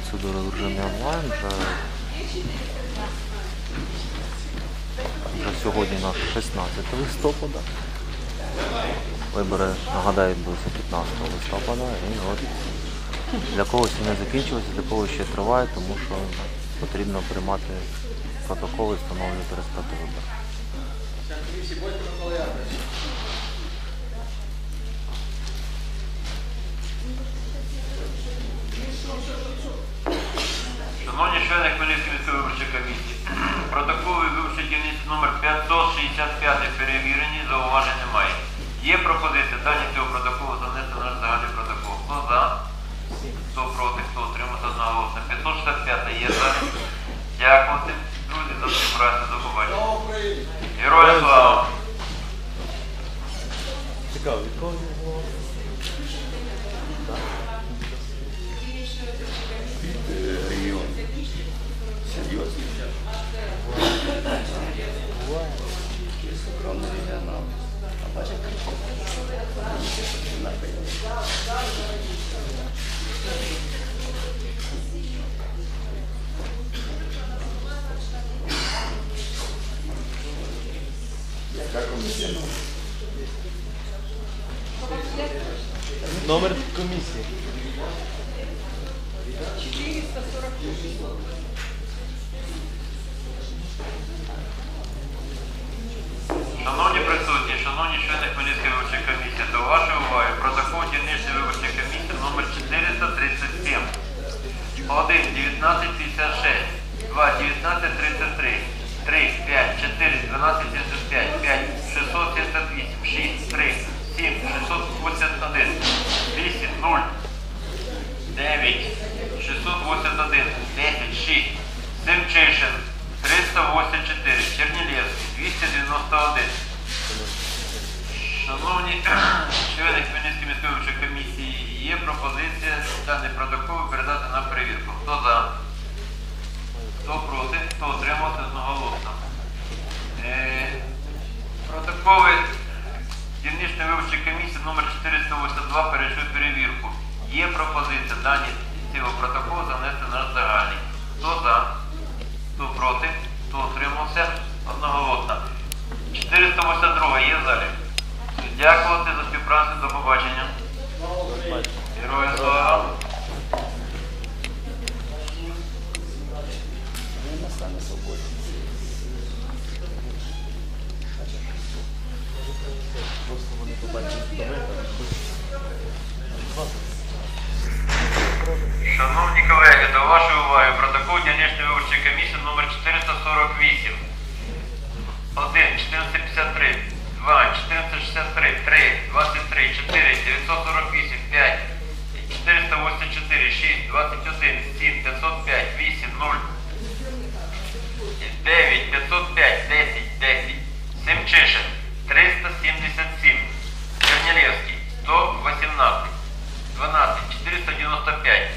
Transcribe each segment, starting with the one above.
процедури в режимі онлайн. Вже, вже сьогодні у нас 16 листопада. Вибори, нагадаю, відбулися 15 листопада. І от для когось вони закінчилися, для когось ще триває, тому що потрібно приймати протоколи і встановлювати результати виборів. Шановні члени Виборчої комісії, протоколи виборчої дільниці номер 565 перевірені, зауважень немає. Є пропозиція дані цього протоколу занести на загальний протокол. Хто за? Хто проти, хто утримався одноголосно. 565 є за. Дякувати, друзі, за співпрацю. До побачення. Героям слава! Цікаво, від кого Номер комісії. Шановні присутні, шановні члени Хмельницької виборчої комісії, до вашої уваги протокол дільничної виборчої комісії номер 437. 1, 1956, 2, 1933, 3, 5, 4, 12, 75, 5, 678, 6, 3, 7, 681, 8, 0, 9, 681, 10, 6, Семчишин, 384, Чернілєвський, 291. Шановні члени Хмельницької міської виборчої комісії, є пропозиція даний протокол передати на перевірку. Хто за? Хто проти? Хто утримався одноголосно? Е, Протоколи дільничної виборчої комісії номер 482 перейшли перевірку. Є пропозиція дані цього протоколу занести на загальний. Хто за? Хто проти? Хто утримався? Одноголосно. 482 є в залі. Дякувати за співпрацю. До побачення. Героям слава. Він настане свободі. 448. 1, 453, 2, 1463, 3, 23, 4, 948, 5, 484, 6, 21, 7, 505, 8, 0, 9, 505, 10, 10, Семчишин, 377, Чернілєвський, 118, 12, 495.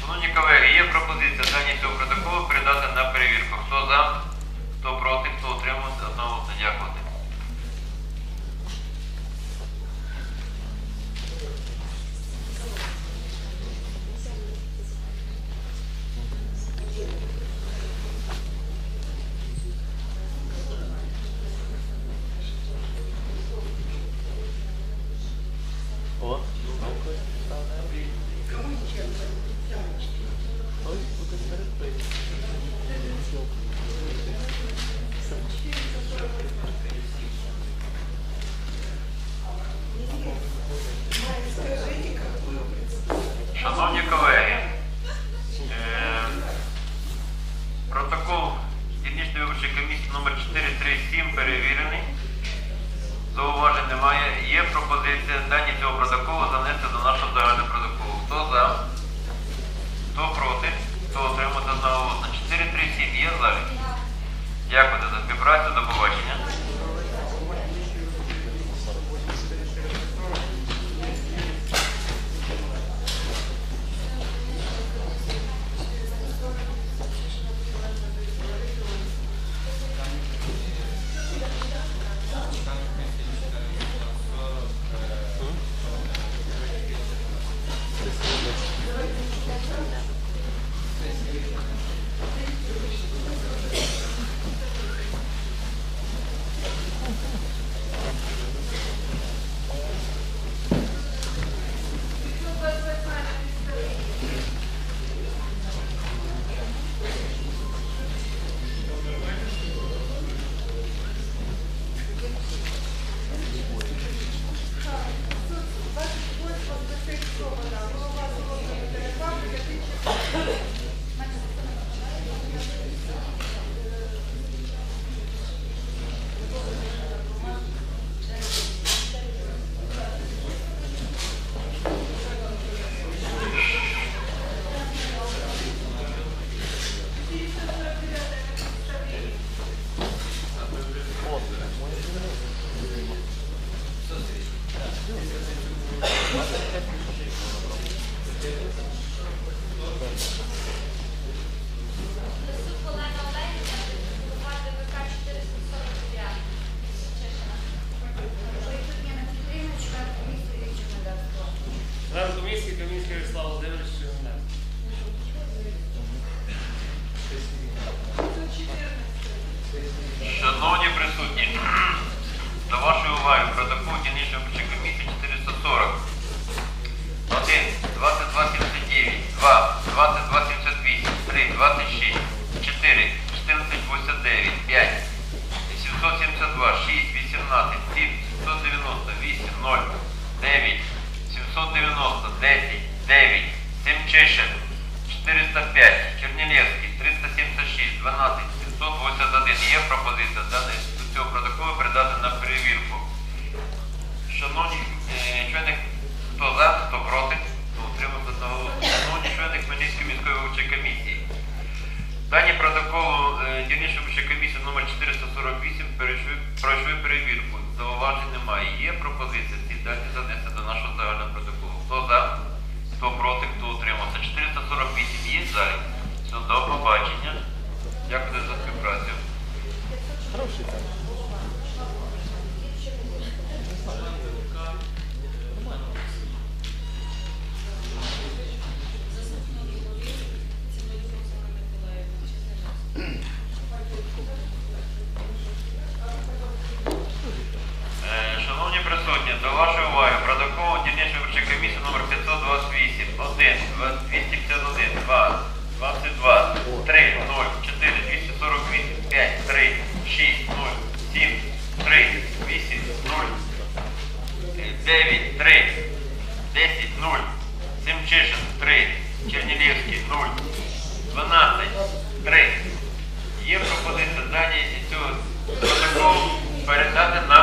Шановні колеги, є пропозиція дані цього протоколу передати на перевірку. Хто за, хто проти, хто утримався, одноголосно дякувати. О, Ой, буде перед Шановні колеги, е, протокол дільничної виборчої комісії номер 437 перевірений. Зауважень немає. Є пропозиція дані цього протоколу занести до нашого загального протоколу. Хто за? Хто проти? Хто отримати одноголосно? 437 є залі? Дякую за співпрацю. До побачення. Зараз комісії Камінський Вячеслав Володимирович 790, 10, 9, Семчишин, 405, Чернілєвський, 376, 12, 781. Є пропозиція даний до цього протоколу передати на перевірку. Шановні е, члени, хто за, хто проти, хто утримався одноголосно. Шановні члени Хмельницької міської виборчої комісії. Дані протоколу е, дільничної виборчої комісії номер 448 перейшли, пройшли перевірку. Зауважень немає. Є пропозиція ці дані занести до нашого загального протоколу. 3, Чернілівський 0, 12, 3. Є пропозиція дані цього протоколу передати на...